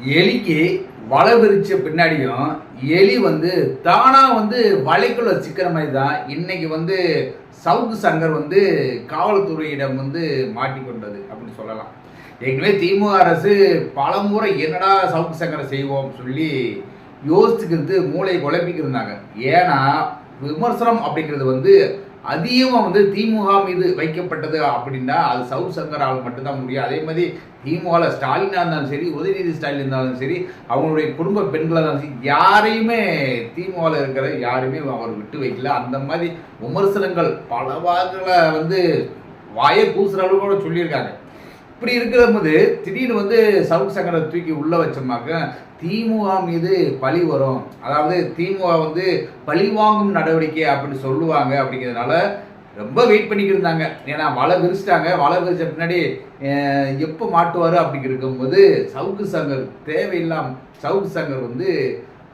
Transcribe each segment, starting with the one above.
எலிக்கு வலை விரிச்ச பின்னாடியும் எலி வந்து தானா வந்து வலைக்குள்ள சிக்கிற மாதிரி தான் இன்னைக்கு வந்து சவுக்கு சங்கர் வந்து காவல்துறையிடம் வந்து மாட்டிக்கொண்டது அப்படின்னு சொல்லலாம். ஏற்கனவே திமுக அரசு பலமுறை என்னடா சவுக்கு சங்கரை செய்வோம் சொல்லி யோசிச்சுக்கிறது மூளை குழப்பிக்கிருந்தாங்க ஏன்னா விமர்சனம் அப்படிங்கிறது வந்து அதையும் வந்து திமுக மீது வைக்கப்பட்டது அப்படின்னா அது சவுக் சங்கரால் மட்டும்தான் முடியும். அதே மாதிரி திமுகவில் ஸ்டாலினாக இருந்தாலும் சரி உதயநிதி ஸ்டாலின் இருந்தாலும் சரி அவங்களுடைய குடும்ப பெண்களாக இருந்தாலும் சரி யாரையுமே திமுகவில் இருக்கிற யாரையுமே அவர் விட்டு வைக்கல. அந்த மாதிரி விமர்சனங்கள் பல வாக்கில் வந்து வாயை கூசுற அளவு கூட சொல்லியிருக்காங்க. இப்படி இருக்கிற போது திடீர்னு வந்து சவுக் சங்கரை தூக்கி உள்ள வச்சோம்னாக்க திமுக மீது பழி வரும். அதாவது திமுக வந்து பழி வாங்கும் நடவடிக்கை அப்படின்னு சொல்லுவாங்க அப்படிங்கிறதுனால ரொம்ப வெயிட் பண்ணிக்கிட்டு இருந்தாங்க. ஏன்னா வலை விரிச்சிட்டாங்க. வலை விரிச்ச பின்னாடி எப்போ மாட்டுவார் அப்படிங்க இருக்கும்போது சவுக்கு சங்கர் தேவையில்லாம் சவுக்கு சங்கர் வந்து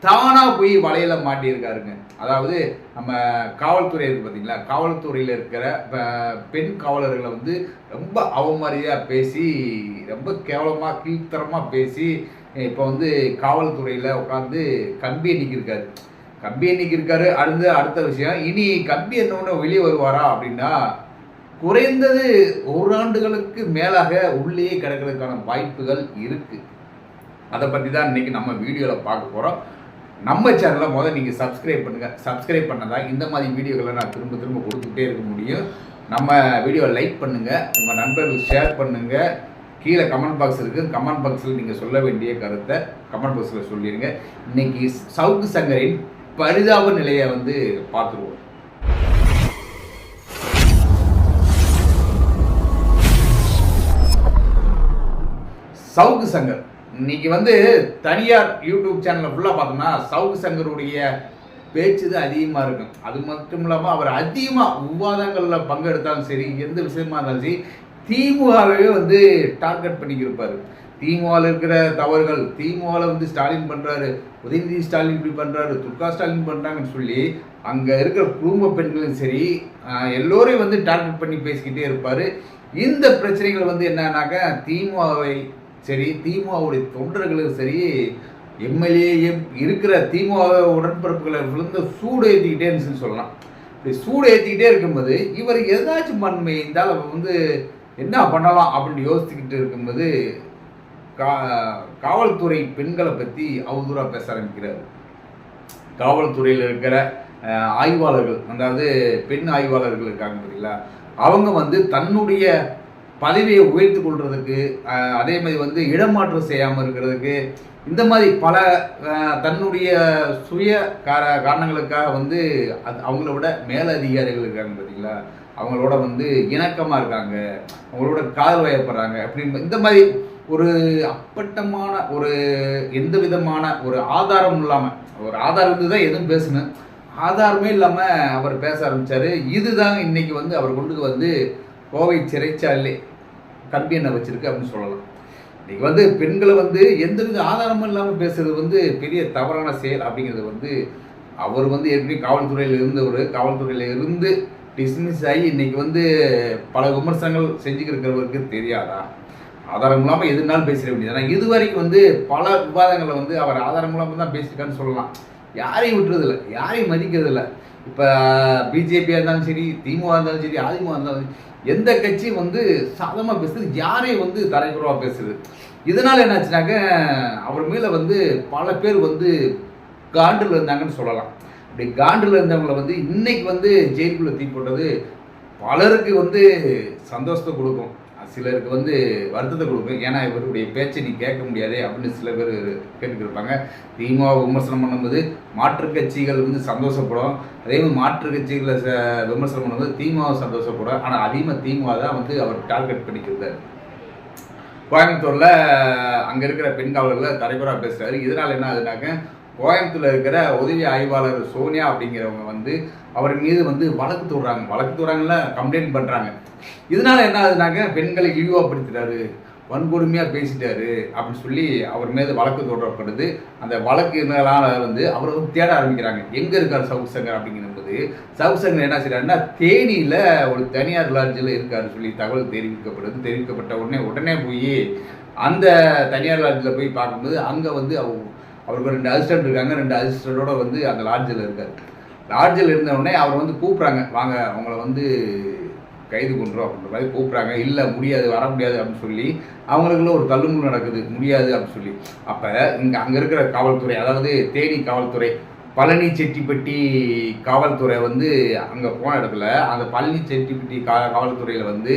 தானாக போய் வலையில மாட்டியிருக்காருங்க. அதாவது நம்ம காவல்துறை இருக்கு பார்த்தீங்களா காவல்துறையில் இருக்கிற பெண் காவலர்களை வந்து ரொம்ப அவமரியாக பேசி ரொம்ப கேவலமாக கீழ்த்தரமாக பேசி இப்போ வந்து காவல்துறையில் உட்காந்து கம்பி எண்ணிக்கிருக்காரு கம்பி எண்ணிக்கிருக்காரு அடுத்து அடுத்த விஷயம் இனி கம்பி என்னோட வெளியே வருவாரா அப்படின்னா குறைந்தது ஒரு ஆண்டுகளுக்கு மேலாக உள்ளே கிடக்கிறதுக்கான வாய்ப்புகள் இருக்குது அதை பற்றி தான் இன்னைக்கு நம்ம வீடியோவில் பார்க்க போகிறோம் நம்ம சேனலை முதல்ல நீங்கள் சப்ஸ்கிரைப் பண்ணுங்கள் சப்ஸ்கிரைப் பண்ணதான் இந்த மாதிரி வீடியோக்களை நான் திரும்ப திரும்ப கொடுத்துக்கிட்டே இருக்க முடியும். நம்ம வீடியோவை லைக் பண்ணுங்கள் உங்கள் நண்பர்களுக்கு ஷேர் பண்ணுங்கள் கீழே கமெண்ட் பாக்ஸ் இருக்குது கமெண்ட் பாக்ஸில் நீங்கள் சொல்ல வேண்டிய கருத்தை கமெண்ட் பாக்ஸில் சொல்லிடுங்க இன்னைக்கு சவுக்கு சங்கரின் பரிதாப நிலையை வந்து பார்த்துருவோம். சவுக்கு சங்கர். இன்னைக்கு வந்து தனியார் யூடியூப் சேனலில் ஃபுல்லாக பார்த்தோம்னா சவுக் சங்கருடைய பேச்சு தான் அதிகமாக இருக்கும். அது மட்டும் இல்லாமல் அவர் அதிகமாக விவாதங்களில் பங்கெடுத்தாலும் சரி எந்த விஷயமா இருந்தாலும் சரி திமுகவே வந்து டார்கெட் பண்ணிக்கிருப்பார். திமுகவில் இருக்கிற தவறுகள் திமுகவில் வந்து ஸ்டாலின் பண்ணுறாரு உதயநிதி ஸ்டாலின் இப்படி பண்ணுறாரு துர்கா ஸ்டாலின் பண்ணுறாங்கன்னு சொல்லி அங்கே இருக்கிற குடும்ப பெண்களும் சரி எல்லோரையும் வந்து டார்கெட் பண்ணி பேசிக்கிட்டே இருப்பார். இந்த பிரச்சனைகள் வந்து என்னன்னாக்கா திமுகவை சரி திமுகவுடைய தொண்டர்களும் சரி எம்எல்ஏ இருக்கிற திமுக உடன்பிறப்புகளை விழுந்து சூடு ஏற்றிக்கிட்டேன்னு சொல்லலாம். இப்படி சூடு ஏற்றிக்கிட்டே இருக்கும்போது இவர் ஏதாச்சும் பன்மை இருந்தால் வந்து என்ன பண்ணலாம் அப்படின்னு யோசிச்சுக்கிட்டு இருக்கும்போது கா காவல்துறை பெண்களை பற்றி அவதூறாக பேச ஆரம்பிக்கிறார். காவல்துறையில் இருக்கிற ஆய்வாளர்கள் அதாவது பெண் ஆய்வாளர்கள் இருக்காங்க பார்த்தீங்களா அவங்க வந்து தன்னுடைய பதவியை உயர்த்து கொள்றதுக்கு அதே மாதிரி வந்து இடமாற்றம் செய்யாமல் இருக்கிறதுக்கு இந்த மாதிரி பல தன்னுடைய சுய கார காரணங்களுக்காக வந்து அது அவங்கள விட மேலதிகாரிகள் இருக்காங்க பார்த்தீங்களா அவங்களோட வந்து இணக்கமாக இருக்காங்க. அவங்களோட காதல் வயப்படுறாங்க. அப்படின்னு இந்த மாதிரி ஒரு அப்பட்டமான ஒரு எந்த விதமான ஒரு ஆதாரம் இல்லாமல் ஒரு ஆதாரம் இருந்து தான் எதுவும் பேசணும். ஆதாரமே இல்லாமல் அவர் பேச ஆரம்பித்தார் இதுதான் இன்னைக்கு வந்து அவர் கொண்டு வந்து கோவை சிறைச்சாலே கம்பி என்ன வச்சிருக்கு அப்படின்னு சொல்லலாம். இன்றைக்கி வந்து பெண்களை வந்து எந்த வித ஆதாரமும் இல்லாமல் பேசுறது வந்து பெரிய தவறான செயல் அப்படிங்கிறது வந்து அவர் வந்து ஏற்கனவே காவல்துறையில் இருந்தவர். காவல்துறையில் இருந்து டிஸ்மிஸ் ஆகி இன்னைக்கு வந்து பல விமர்சனங்கள் செஞ்சுக்கிருக்கிறவருக்கு தெரியாதா? ஆதாரம் இல்லாமல் எதுனாலும் பேசிட வேண்டியது ஆனால் இது வரைக்கும் வந்து பல விவாதங்களை வந்து அவர் ஆதாரம் இல்லாமல் தான் பேசியிருக்கான்னு சொல்லலாம். யாரையும் விட்டுறதில்ல. யாரையும் மதிக்கிறதில்ல. இப்போ பிஜேபியாக இருந்தாலும் சரி திமுக இருந்தாலும் சரி அதிமுக இருந்தாலும் சரி, எந்த கட்சியும் வந்து சாதமாக பேசுது யாரையும் வந்து தரைக்குறவாக பேசுது இதனால் என்னாச்சுனாக்க அவர் மேலே வந்து பல பேர் வந்து காண்டில் இருந்தாங்கன்னு சொல்லலாம். அப்படி காண்டில் இருந்தவங்களை வந்து இன்னைக்கு வந்து ஜெயிலுக்குள்ளே தீ போட்டது பலருக்கு வந்து சந்தோஷத்தை கொடுக்கும். சிலருக்கு வந்து வருத்தத்தை கொடுக்கும். ஏன்னா இவருடைய பேச்சை நீ கேட்க முடியாதே அப்படின்னு சில பேர் கேட்டுக்கிட்டு இருப்பாங்க திமுக விமர்சனம் பண்ணும்போது மாற்றுக் கட்சிகள் வந்து சந்தோஷப்படும். அதே மாதிரி மாற்றுக் கட்சிகளை ச- விமர்சனம் பண்ணும்போது திமுக சந்தோஷப்படும். ஆனால் அதிகமாக திமுக தான் வந்து அவர் டார்கெட் பண்ணிக்கிறார் கோயம்புத்தூரில் அங்கே இருக்கிற பெண் காவலர்களை தலைவராக பேசுகிறாரு இதனால் என்ன ஆகுதுனாக்க கோயம்புத்தூரில் இருக்கிற உதவி ஆய்வாளர் சோனியா அப்படிங்கிறவங்க வந்து அவர் மீது வந்து வழக்கு தூடுறாங்க. வழக்கு தூடுறாங்கல்ல கம்ப்ளைண்ட் பண்ணுறாங்க இதனால என்ன ஆகுதுனாக்க பெண்களை இழிவாப்படுத்துறாரு வன்கொடுமையாக பேசிட்டாரு அப்படின்னு சொல்லி அவர் மீது வழக்கு தொடரப்படுது அந்த வழக்குனால வந்து அவரை வந்து தேட ஆரம்பிக்கிறாங்க. எங்கே இருக்கார் சவுக் சங்கர் அப்படிங்கும்போது சவுக் சங்கர் என்ன செய்யறாருன்னா தேனியில் ஒரு தனியார் லாட்ஜில் இருக்காருன்னு சொல்லி தகவல் தெரிவிக்கப்படுது. தெரிவிக்கப்பட்ட உடனே உடனே போய் அந்த தனியார் லாட்ஜில் போய் பார்க்கும்போது அங்கே வந்து அவங்க அவருக்கு ரெண்டு அசிஸ்டன்ட் இருக்காங்க ரெண்டு அசிஸ்டண்டோட வந்து அந்த லாட்ஜில் இருக்கார். லாட்ஜில் இருந்தவுடனே அவர் வந்து கூப்பிட்றாங்க வாங்க அவங்கள வந்து கைது பண்ணுறோம் அப்படின்ற மாதிரி கூப்பிட்றாங்க இல்லை முடியாது வர முடியாது அப்படின்னு சொல்லி அவங்களுக்குள்ள ஒரு தள்ளுமுள் நடக்குது முடியாது அப்படின்னு சொல்லி. அப்போ இங்கே அங்கே இருக்கிற காவல்துறை அதாவது தேனி காவல்துறை பழனி செட்டிப்பட்டி காவல்துறை வந்து அங்கே போன இடத்துல அந்த பழனி செட்டிப்பட்டி கா காவல்துறையில் வந்து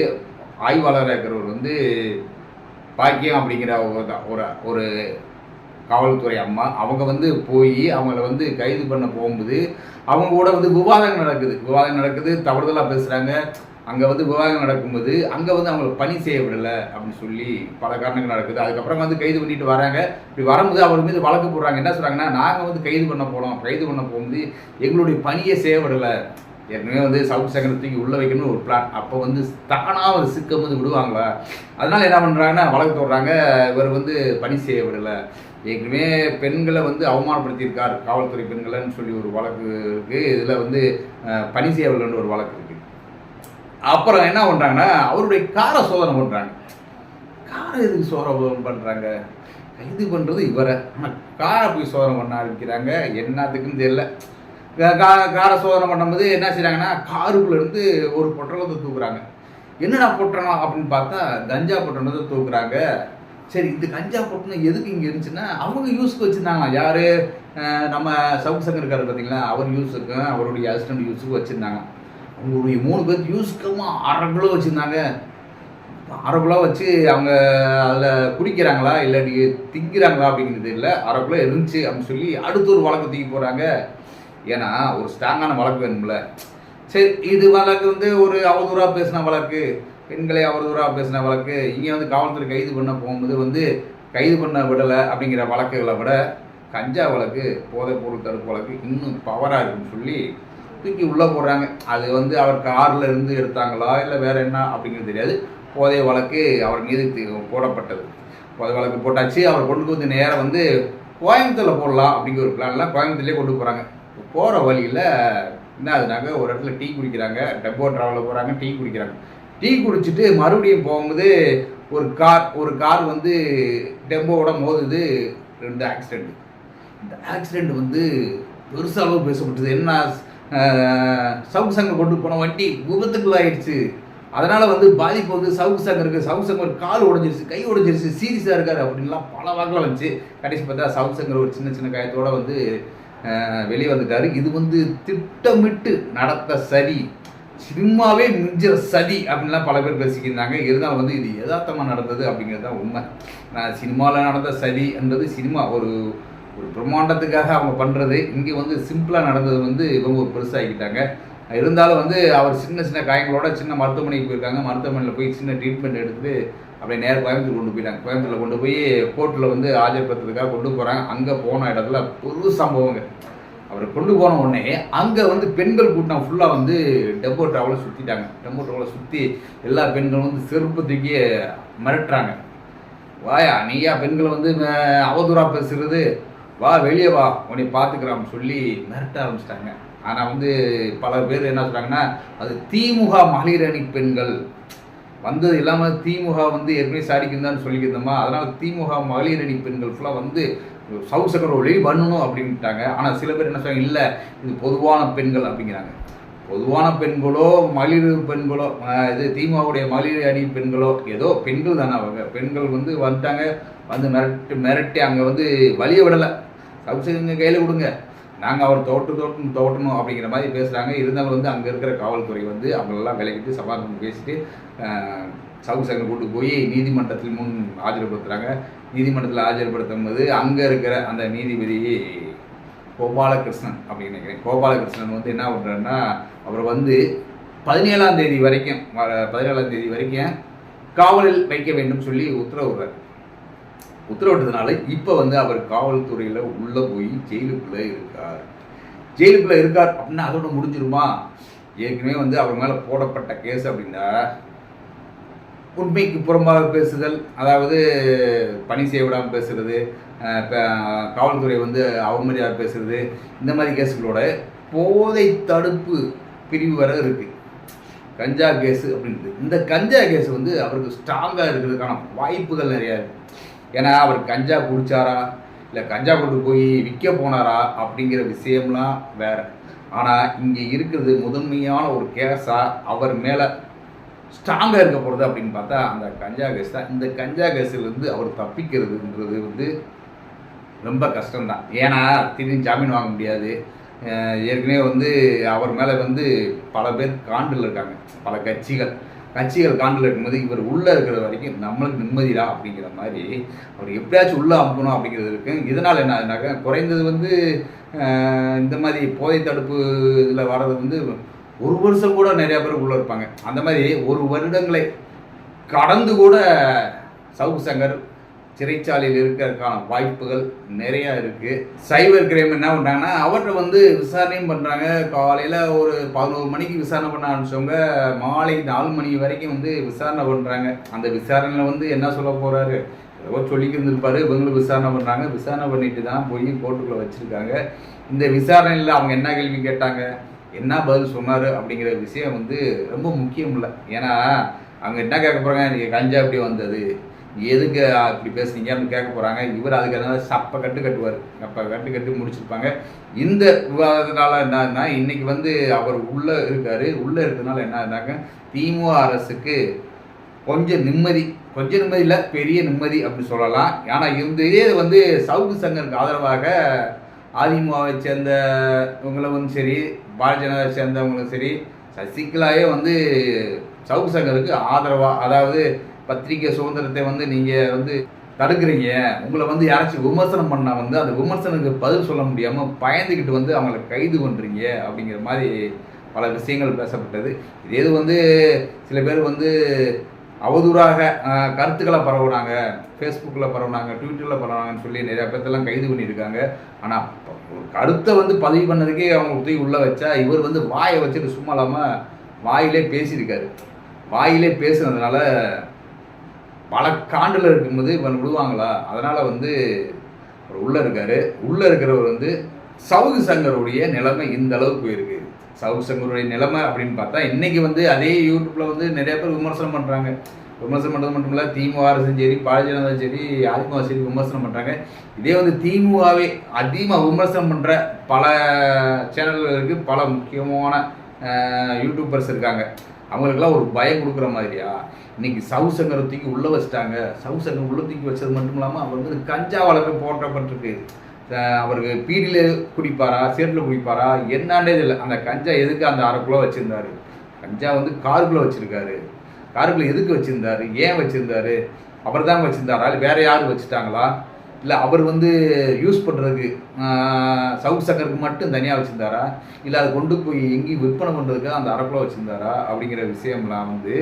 ஆய்வாளராக இருக்கிறவர் வந்து பாக்கியம் அப்படிங்கிற ஒரு ஒரு காவல்துறை அம்மா அவங்க வந்து போய் அவங்கள வந்து கைது பண்ண போகும்போது அவங்க கூட வந்து விவாதம் நடக்குது. விவாதம் நடக்குது தவறுதலாக பேசுகிறாங்க அங்கே வந்து விவாதம் நடக்கும்போது அங்கே வந்து அவங்கள பணி செய்ய விடலை அப்படின்னு சொல்லி பல காரணங்கள் நடக்குது. அதுக்கப்புறம் வந்து கைது பண்ணிட்டு வராங்க. இப்படி வரும்போது அவர் மீது வழக்கு போடுறாங்க. என்ன சொல்கிறாங்கன்னா நாங்கள் வந்து கைது பண்ண போகிறோம் கைது பண்ண போகும்போது எங்களுடைய பணியை செய்ய விடலை. ஏற்கனவே வந்து சவுத் சங்கரை தூக்கி உள்ளே வைக்கணும்னு ஒரு பிளான் அப்போ வந்து தானாக ஒரு சிக்கம் வந்து விடுவாங்களா? அதனால என்ன பண்ணுறாங்கன்னா வழக்கு போடுறாங்க. இவர் வந்து பணி செய்ய விடலை. ஏற்கனவே பெண்களை வந்து அவமானப்படுத்தியிருக்கார் காவல்துறை பெண்களைன்னு சொல்லி ஒரு வழக்கு இருக்குது இதில் வந்து பணி செய்யவில்லைன்னு ஒரு வழக்கு இருக்குது அப்புறம் என்ன பண்ணுறாங்கன்னா அவருடைய காரை சோதனை பண்ணுறாங்க காரை எதுக்கு சோதனை பண்ணுறாங்க கைது பண்ணுறது இவரை. ஆனால் காரை போய் சோதனை பண்ண ஆரம்பிக்கிறாங்க. என்னத்துக்குன்னு தெரியல. கா- காரை சோதனை பண்ணும்போது என்ன செய்கிறாங்கன்னா காருக்குள்ளேருந்து ஒரு பொட்டலத்தை தூக்குறாங்க. என்னடா பொட்டணம் அப்படின்னு பார்த்தா கஞ்சா பொட்டணத்தை தூக்குறாங்க. சரி இந்த கஞ்சா கொட்டணும் எதுக்கு இங்கே இருந்துச்சுன்னா அவங்க யூஸ்க்கு வச்சுருந்தாங்களாம் யார்? நம்ம சவுக் சங்கர் இருக்காரு பார்த்தீங்களா அவர் யூஸுக்கும் அவருடைய அசிஸ்டன்ட் யூஸுக்கு வச்சுருந்தாங்க. அவங்களுடைய மூணு பேர் யூஸ்க்கும் அரை கிலோ வச்சுருந்தாங்க. அரை கிலோ வச்சு அவங்க அதில் குடிக்கிறாங்களா? இல்லாட்டி திங்கிறாங்களா அப்படிங்கிறது இல்லை. அரை கிலோ இருந்துச்சு அப்படின்னு சொல்லி அடுத்து ஒரு வழக்கு தூக்கி போகிறாங்க ஏன்னா ஒரு ஸ்ட்ராங்கான வழக்கு வேணும்ல. சரி இது வழக்கு வந்து ஒரு அவதூறாக பேசின வழக்கு. பெண்களை அவதூறாக பேசின வழக்கு இங்கே வந்து காவல்துறை கைது பண்ண போகும்போது வந்து கைது பண்ண விடலை அப்படிங்கிற வழக்குகளை விட கஞ்சா வழக்கு போதைப் பொருள் தடுப்பு வழக்கு இன்னும் பவராக இருக்குன்னு சொல்லி தூக்கி உள்ளே போடுறாங்க. அது வந்து அவர் காரில் இருந்து எடுத்தாங்களா இல்லை வேறு என்ன அப்படிங்கிறது தெரியாது. போதை வழக்கு அவர் மீது போடப்பட்டது. போதை வழக்கு போட்டாச்சு அவர் கொண்டு வந்து நேராக வந்து கோயம்புத்தூரில் போடலாம் அப்படிங்கிற ஒரு பிளான்லாம் கோயம்புத்தூர்லேயே கொண்டு போகிறாங்க போகிற வழியில் என்ன அதுனாக்க ஒரு இடத்துல டீ குடிக்கிறாங்க டெப்போ ட்ராவலில் போகிறாங்க டீ குடிக்கிறாங்க. டீ குடிச்சிட்டு மறுபடியும் போகும்போது ஒரு கார் ஒரு கார் வந்து டெம்போவோட மோதுது ரெண்டு ஆக்சிடெண்ட் இந்த ஆக்சிடெண்ட் வந்து பெருசா அளவு பேசப்பட்டது. என்ன சவுக்கு சங்கர் கொண்டு போன வண்டி விபத்துக்குள்ளாயிடுச்சு. அதனால் வந்து பாதிப்பு வந்து சவுக்கு சங்கருக்கு சவுக்கு சங்கர் கால் உடைஞ்சிருச்சு கை உடைஞ்சிருச்சு சீரியஸாக இருக்காரு அப்படின்லாம் பல வாக்கில் வந்துச்சு. கடைசி பார்த்தா சவுக்கு சங்கர் ஒரு சின்ன சின்ன காயத்தோட வந்து வெளியே வந்துட்டார். இது வந்து திட்டமிட்டு நடத்த சரி. சினிமாவே மிஞ்சிற சதி அப்படின்லாம் பல பேர் பேசிக்கிருந்தாங்க. இருந்தாலும் வந்து இது யதார்த்தமாக நடந்தது அப்படிங்கிறது தான் உண்மை. நான் சினிமாவில் நடந்த சதின்றது சினிமா ஒரு ஒரு பிரம்மாண்டத்துக்காக அவங்க பண்ணுறது இங்கே வந்து சிம்பிளாக நடந்தது வந்து இவங்க ஒரு பெருசாகிக்கிட்டாங்க இருந்தாலும் வந்து அவர் சின்ன சின்ன காயங்களோட சின்ன மருத்துவமனைக்கு போயிருக்காங்க. மருத்துவமனையில் போய் சின்ன ட்ரீட்மெண்ட் எடுத்து அப்படியே நேரம் கோயம்புத்தூர் கொண்டு போயிட்டாங்க. கோயம்புத்தூரில் கொண்டு போய் கோர்ட்டில் வந்து ஆஜர்படுத்துறதுக்காக கொண்டு போகிறாங்க அங்கே போன இடத்துல புது சம்பவங்க. அவர் கொண்டு போன உடனே அங்கே வந்து பெண்கள் கூட்டம் ஃபுல்லாக வந்து டெம்போ ட்ராவலை சுற்றிட்டாங்க டெம்போ ட்ராவலை சுற்றி எல்லா பெண்களும் வந்து செருப்பு தூக்கி மிரட்டுறாங்க. வாயா நீயா பெண்களை வந்து அவதூறாக அவதூறா பேசுறது? வா வெளியே வா உன்னை பார்த்துக்கிறான்னு சொல்லி மிரட்ட ஆரம்பிச்சிட்டாங்க. ஆனால் வந்து பல பேர் என்ன சொல்கிறாங்கன்னா அது திமுக மகளிர் அணி பெண்கள். வந்தது இல்லாமல் திமுக வந்து ஏற்கனவே சாடிக்குந்தான்னு சொல்லிக்கிருந்தோமா அதனால் திமுக மகளிர் அணி பெண்கள் ஃபுல்லாக வந்து சவுக் சக்கர வழி பண்ணணும் அப்படின்ட்டாங்க. ஆனால் சில பேர் என்ன சொல்றாங்க இல்லை இது பொதுவான பெண்கள் அப்படிங்கிறாங்க. பொதுவான பெண்களோ மகளிர் பெண்களோ இது திமுகவுடைய மகளிர் அணி பெண்களோ ஏதோ பெண்கள் தானே அவங்க. பெண்கள் வந்து வந்துட்டாங்க வந்து மிரட்டி மிரட்டி அங்கே வந்து வழிய விடலை. சவுசங்க கையில் கொடுங்க. நாங்கள் அவர் தோட்டு தோட்டம் தோட்டணும் அப்படிங்கிற மாதிரி பேசுகிறாங்க இருந்தாலும் வந்து அங்கே இருக்கிற காவல்துறை வந்து அவங்களெல்லாம் விலகிட்டு சமாதானம் பேசிட்டு சவுக் சங்கர் கூட்டு போய் நீதிமன்றத்தில் முன் ஆஜர்படுத்துகிறாங்க நீதிமன்றத்தில் ஆஜர்படுத்தும் போது அங்கே இருக்கிற அந்த நீதிபதி கோபாலகிருஷ்ணன் அப்படின்னு நினைக்கிறேன். கோபாலகிருஷ்ணன் வந்து என்ன பண்ணுறாருன்னா அவர் வந்து பதினேழாம் தேதி வரைக்கும் வர பதினேழாம் தேதி வரைக்கும் காவலில் வைக்க வேண்டும் சொல்லி உத்தரவுறார் உத்தரவிட்டதுனால இப்போ வந்து அவர் காவல்துறையில் உள்ளே போய் ஜெயிலுக்குள்ளே இருக்கார். ஜெயிலுக்குள்ளே இருக்கார் அப்படின்னா அதோட முடிஞ்சிருமா? ஏற்கனவே வந்து அவர் மேலே போடப்பட்ட கேஸ் அப்படின்னா உண்மைக்கு புறம்பாக பேசுதல் அதாவது பணி செய்ய விடாமல் பேசுறது காவல்துறை வந்து அவமரியாதை பேசுறது இந்த மாதிரி கேஸுகளோட போதை தடுப்பு பிரிவு வர இருக்கு. கஞ்சா கேஸு அப்படின்றது. இந்த கஞ்சா கேஸ் வந்து அவருக்கு ஸ்ட்ராங்காக இருக்கிறதுக்கான வாய்ப்புகள் நிறையா இருக்கு. ஏன்னா அவர் கஞ்சா குடிச்சாரா? இல்லை கஞ்சா கொண்டு போய் விற்க போனாரா? அப்படிங்கிற விஷயம்லாம் வேற. ஆனால் இங்கே இருக்கிறது முதன்மையான ஒரு கேஸாக அவர் மேலே ஸ்ட்ராங்காக இருக்க போகிறது அப்படின்னு பார்த்தா அந்த கஞ்சா கேஸ் தான். இந்த கஞ்சா கேஸிலிருந்து அவர் தப்பிக்கிறதுன்றது வந்து ரொம்ப கஷ்டம்தான். ஏன்னா திடீர்னு ஜாமீன் வாங்க முடியாது. ஏற்கனவே வந்து அவர் மேலே வந்து பல பேர் காண்டில் இருக்காங்க. பல கட்சிகள். கட்சிகள் காண்டில் இருக்கும்போது இவர் உள்ளே இருக்கிற வரைக்கும் நம்மளுக்கு நிம்மதிடா அப்படிங்கிற மாதிரி அவர் எப்படியாச்சும் உள்ளே அமுக்கணும் அப்படிங்கிறது இருக்கு. இதனால் என்ன குறைந்தது வந்து இந்த மாதிரி போதை தடுப்பு இதில் வர்றது வந்து ஒரு வருஷம் கூட நிறைய பேர் உள்ளே இருப்பாங்க. அந்த மாதிரி ஒரு வருடங்களை கடந்து கூட சவுக்கு சங்கர் சிறைச்சாலையில் இருக்கிறதுக்கான வாய்ப்புகள் நிறையா இருக்குது சைபர் கிரைம் என்ன பண்ணுறாங்கன்னா அவர்கிட்ட வந்து விசாரணையும் பண்ணுறாங்க காலையில் ஒரு பதினோரு மணிக்கு விசாரணை பண்ண ஆரம்பிச்சவங்க மாலை நாலு மணி வரைக்கும் வந்து விசாரணை பண்ணுறாங்க அந்த விசாரணையில் வந்து என்ன சொல்ல போகிறாரு ஏதோ சொல்லிக்கிட்டு இருந்திருப்பாரு இவங்களும் விசாரணை பண்ணுறாங்க விசாரணை பண்ணிட்டு தான் போய் கோர்ட்டுக்குள்ளே வச்சுருக்காங்க. இந்த விசாரணையில் அவங்க என்ன கேள்வி கேட்டாங்க? என்ன பதில் சொன்னார் அப்படிங்கிற விஷயம் வந்து ரொம்ப முக்கியம் இல்லை. ஏன்னா அவங்க என்ன கேட்க போகிறாங்க நீங்கள் கஞ்சா எப்படி வந்தது? எதுக்கு இப்படி பேசுனீங்க அப்படின்னு கேட்க போகிறாங்க இவர் அதுக்கு என்ன சப்ப கட்டு கட்டுவார். அப்போ கட்டு கட்டு முடிச்சிருப்பாங்க. இந்த விவாதத்தினால என்னன்னா இன்னைக்கு வந்து அவர் உள்ளே இருக்கார். உள்ளே இருக்கிறதுனால என்னன்னாக்க திமுக அரசுக்கு கொஞ்சம் நிம்மதி கொஞ்சம் நிம்மதி இல்லை பெரிய நிம்மதி அப்படின்னு சொல்லலாம். ஆனால் இந்த இதே வந்து சவுக்கு சங்கருக்கு ஆதரவாக அதிமுகவை சேர்ந்த இவங்களும் வந்து சரி பாரதிய ஜனதாவை சேர்ந்தவங்களும் சரி சசிகலாவே வந்து சவுக்கு சங்கருக்கு ஆதரவாக அதாவது பத்திரிகை சுதந்திரத்தை வந்து நீங்கள் வந்து தடுக்கிறீங்க. உங்களை வந்து யாராச்சும் விமர்சனம் பண்ணால் வந்து அந்த விமர்சனத்துக்கு பதில் சொல்ல முடியாமல் பயந்துக்கிட்டு வந்து அவங்கள கைது பண்ணுறீங்க அப்படிங்கிற மாதிரி பல விஷயங்கள் பேசப்பட்டது. இதே இது வந்து சில பேர் வந்து அவதூறாக கருத்துக்களை பரவுனாங்க ஃபேஸ்புக்கில் பரவுனாங்க ட்விட்டரில் பரவுனாங்கன்னு சொல்லி நிறையா பேர்த்தெல்லாம் கைது பண்ணியிருக்காங்க. ஆனால் கருத்தை வந்து பதிவு பண்ணதுக்கே அவங்க தூக்கி உள்ளே வச்சா இவர் வந்து வாயை வச்சுட்டு சும்மா இல்லாமல் வாயிலே பேசியிருக்காரு. வாயிலே பேசுனதுனால பல காண்டில் இருக்கும்போது இவன் விடுவாங்களா? அதனால் வந்து அவர் உள்ளே இருக்காரு. உள்ளே இருக்கிறவர் வந்து சவுகு சங்கருடைய நிலைமை இந்த அளவுக்கு போயிருக்கு. சவுகு சங்கருடைய நிலைமை அப்படின்னு பார்த்தா இன்னைக்கு வந்து அதே யூடியூப்பில் வந்து நிறைய பேர் விமர்சனம் பண்ணுறாங்க விமர்சனம் பண்ணுறது மட்டும் இல்லை திமுக அரசும் சரி பாரதிய ஜனதா சரி அதிமுக சரி விமர்சனம் பண்ணுறாங்க இதே வந்து திமுகவே அதிகமாக விமர்சனம் பண்ணுற பல சேனல்களுக்கு பல முக்கியமான யூடியூபர்ஸ் இருக்காங்க. அவங்களுக்கெல்லாம் ஒரு பயம் கொடுக்குற மாதிரியா? இன்னைக்கு சவு சங்கரை தூக்கி உள்ளே வச்சிட்டாங்க. சவுசங்கர் உள்ள தூக்கி வச்சது மட்டும் இல்லாமல் அவர் வந்து கஞ்சா வளர்க்க போட்டப்பட்டிருக்கு அவருக்கு பீடியில் குடிப்பாரா சேட்டில் குடிப்பாரா என்னன்னே இல்லை அந்த கஞ்சா எதுக்கு அந்த அரை கிலோ வச்சுருந்தாரு? கஞ்சா வந்து காருக்குள்ளே வச்சுருக்காரு. காருக்குள்ளே எதுக்கு வச்சுருந்தாரு? ஏன் வச்சுருந்தாரு? அவர் தான் வச்சுருந்தாரா? இல்லை வேற யாரும் வச்சுட்டாங்களா? இல்லை அவர் வந்து யூஸ் பண்ணுறதுக்கு சவுத் சக்கருக்கு மட்டும் தனியாக வச்சுருந்தாரா? இல்லை அதை கொண்டு போய் எங்கேயும் விற்பனை பண்ணுறதுக்கு அந்த அரை கிலோ வச்சுருந்தாரா? அப்படிங்கிற விஷயம்லாம் வந்து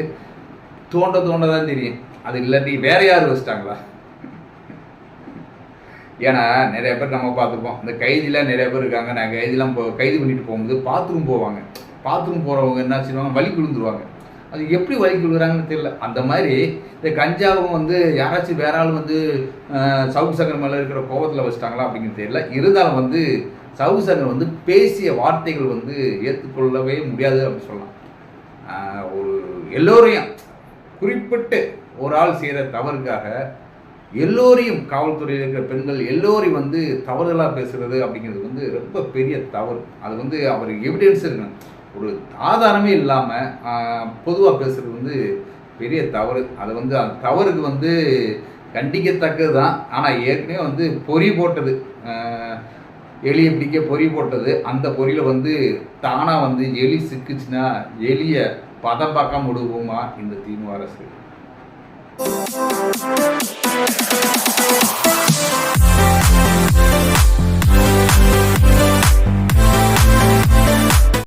தோண்ட தோண்ட தான் தெரியும். அது இல்லாட்டி வேற யார் வச்சுட்டாங்களா? ஏன்னா நிறைய பேர் நம்ம பார்த்துருப்போம். இந்த கைதிலாம் நிறைய பேர் இருக்காங்க. நான் கைதிலாம் போ கைது பண்ணிட்டு போகும்போது பாத்ரூம் போவாங்க. பாத்ரூம் போகிறவங்க என்ன செய்வாங்க? வலி விழுந்துருவாங்க அது எப்படி வலி விழுகிறாங்கன்னு தெரியல. அந்த மாதிரி இந்த கஞ்சாவும் வந்து யாராச்சும் வேற ஆள் வந்து சவுக்கு சங்கர் மேலே இருக்கிற கோபத்தில் வச்சுட்டாங்களா அப்படிங்கிறது தெரியல. இருந்தாலும் வந்து சவுக்கு சங்கர் வந்து பேசிய வார்த்தைகள் வந்து ஏற்றுக்கொள்ளவே முடியாது அப்படின்னு சொல்லலாம். ஒரு எல்லோரையும் குறிப்பிட்டு ஒரு ஆள் செய்கிற தவறுக்காக எல்லோரையும் காவல்துறையில் இருக்கிற பெண்கள் எல்லோரையும் வந்து தவறுதலாக பேசுறது அப்படிங்கிறது வந்து ரொம்ப பெரிய தவறு. அது வந்து அவர் எவிடன்ஸ் இருக்கணும். ஒரு ஆதாரமே இல்லாமல் பொதுவாக பேசுறது வந்து பெரிய தவறு. அது வந்து அந்த தவறுக்கு வந்து கண்டிக்கத்தக்கது தான் ஆனால் ஏற்கனவே வந்து பொறி போட்டது. எலியை பிடிக்க பொறி போட்டது. அந்த பொறியில் வந்து தானாக வந்து எலி சிக்குச்சுன்னா எலியை பதம் பார்க்காம விடுவோமா? இந்த திமுக அரசு. We'll be.